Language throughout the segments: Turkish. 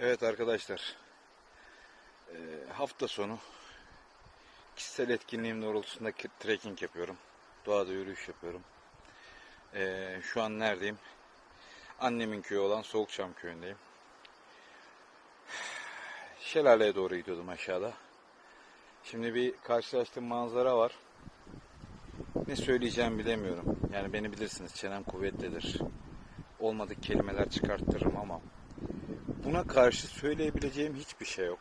Evet arkadaşlar. Ee, hafta sonu kişisel etkinliğim doğrultusunda ki- trekking yapıyorum. Doğada yürüyüş yapıyorum. Ee, şu an neredeyim? Annemin köyü olan Soğukçam köyündeyim. Şelaleye doğru gidiyordum aşağıda. Şimdi bir karşılaştığım manzara var. Ne söyleyeceğimi bilemiyorum. Yani beni bilirsiniz çenem kuvvetlidir. Olmadık kelimeler çıkarttırırım ama buna karşı söyleyebileceğim hiçbir şey yok.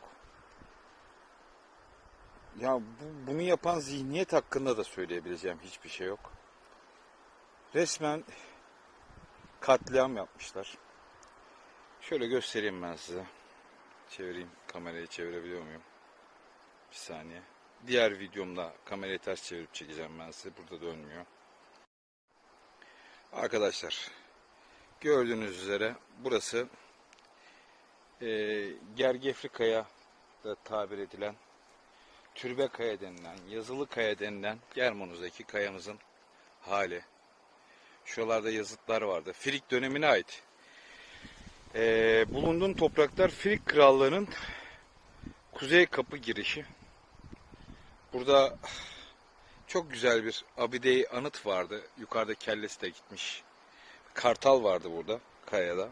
Ya bu, bunu yapan zihniyet hakkında da söyleyebileceğim hiçbir şey yok. Resmen katliam yapmışlar. Şöyle göstereyim ben size. Çevireyim. Kamerayı çevirebiliyor muyum? Bir saniye. Diğer videomda kamerayı ters çevirip çekeceğim ben size. Burada dönmüyor. Arkadaşlar gördüğünüz üzere burası e, Gergefli Kaya da tabir edilen Türbe Kaya denilen, Yazılı Kaya denilen Germonuz'daki kayamızın hali. Şuralarda yazıtlar vardı. Frig dönemine ait. E, bulunduğum topraklar Frig Krallığı'nın kuzey kapı girişi. Burada çok güzel bir abide anıt vardı. Yukarıda kellesi de gitmiş. Kartal vardı burada kayada.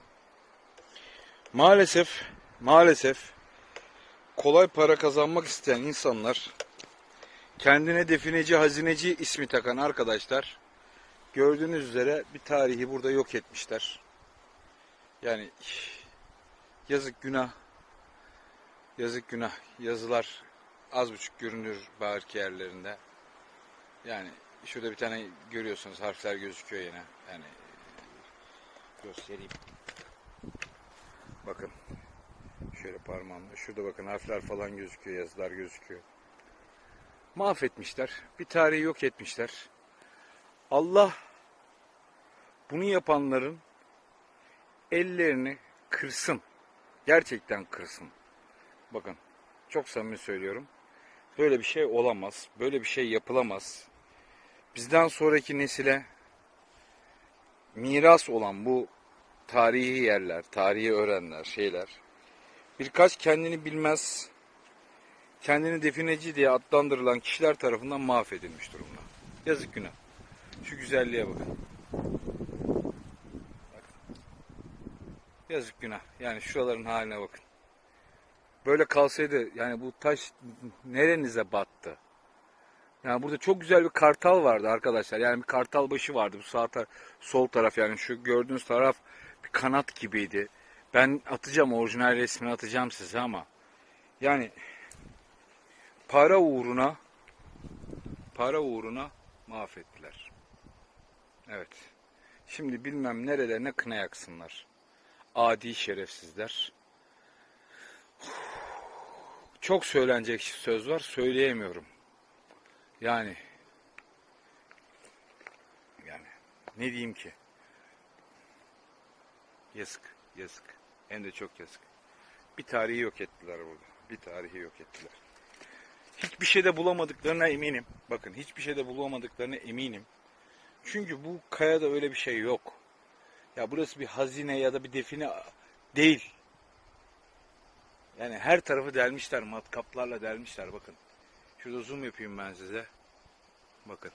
Maalesef maalesef kolay para kazanmak isteyen insanlar kendine defineci hazineci ismi takan arkadaşlar gördüğünüz üzere bir tarihi burada yok etmişler. Yani yazık günah yazık günah yazılar az buçuk görünür belki yerlerinde. Yani şurada bir tane görüyorsunuz harfler gözüküyor yine. Yani göstereyim. Bakın. Şöyle parmağımla. Şurada bakın harfler falan gözüküyor, yazılar gözüküyor. Mahvetmişler. Bir tarihi yok etmişler. Allah bunu yapanların ellerini kırsın. Gerçekten kırsın. Bakın çok samimi söylüyorum. Böyle bir şey olamaz. Böyle bir şey yapılamaz. Bizden sonraki nesile miras olan bu tarihi yerler, tarihi öğrenler, şeyler birkaç kendini bilmez, kendini defineci diye adlandırılan kişiler tarafından mahvedilmiş durumda. Yazık günah. Şu güzelliğe bakın. Bak. Yazık günah. Yani şuraların haline bakın. Böyle kalsaydı yani bu taş nerenize battı? Yani burada çok güzel bir kartal vardı arkadaşlar. Yani bir kartal başı vardı. Bu sağ tar sol taraf yani şu gördüğünüz taraf kanat gibiydi. Ben atacağım orijinal resmini atacağım size ama yani para uğruna para uğruna mahvettiler. Evet. Şimdi bilmem nerelerine kına yaksınlar. Adi şerefsizler. Çok söylenecek söz var, söyleyemiyorum. Yani yani ne diyeyim ki? Yazık, yazık. Hem de çok yazık. Bir tarihi yok ettiler burada. Bir tarihi yok ettiler. Hiçbir şeyde bulamadıklarına eminim. Bakın hiçbir şeyde bulamadıklarına eminim. Çünkü bu kayada öyle bir şey yok. Ya burası bir hazine ya da bir define değil. Yani her tarafı delmişler, matkaplarla delmişler bakın. Şurada zoom yapayım ben size. Bakın.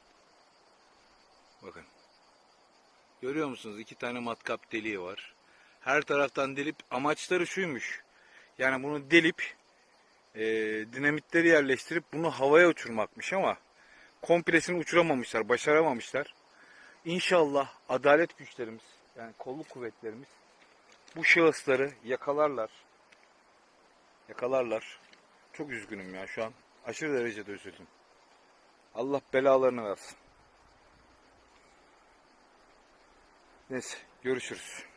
Bakın. Görüyor musunuz? İki tane matkap deliği var. Her taraftan delip amaçları şuymuş. Yani bunu delip e, dinamitleri yerleştirip bunu havaya uçurmakmış ama kompresini uçuramamışlar, başaramamışlar. İnşallah adalet güçlerimiz yani kolluk kuvvetlerimiz bu şahısları yakalarlar. Yakalarlar. Çok üzgünüm ya şu an. Aşırı derecede üzüldüm. Allah belalarını versin. Neyse görüşürüz.